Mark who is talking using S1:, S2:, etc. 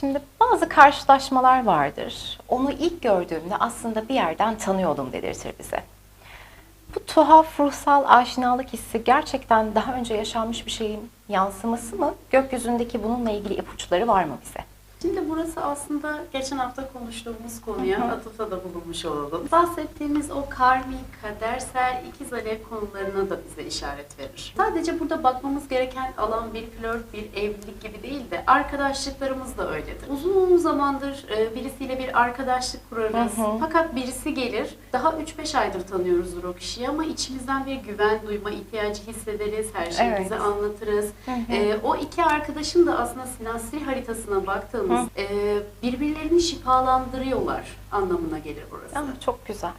S1: Şimdi bazı karşılaşmalar vardır. Onu ilk gördüğümde aslında bir yerden tanıyordum dedirtir bize. Bu tuhaf ruhsal aşinalık hissi gerçekten daha önce yaşanmış bir şeyin yansıması mı? Gökyüzündeki bununla ilgili ipuçları var mı bize?
S2: Şimdi burası aslında geçen hafta konuştuğumuz konuya atıfta da bulunmuş olalım. Bahsettiğimiz o karmik, kadersel, ikiz alev konularına da bize işaret verir. Sadece burada bakmamız gereken alan bir flört, bir evlilik gibi değil de arkadaşlıklarımız da öyledir. Uzun zamandır e, birisiyle bir arkadaşlık kurarız. Fakat birisi gelir, daha 3-5 aydır tanıyoruzdur o kişiyi ama içimizden bir güven duyma ihtiyacı hissederiz, her şeyimizi
S1: Evet.
S2: anlatırız.
S1: Hı hı.
S2: E, o iki arkadaşın da aslında sinastri haritasına baktığımız e, birbirlerini şifalandırıyorlar anlamına gelir burası.
S1: Ah, çok güzel.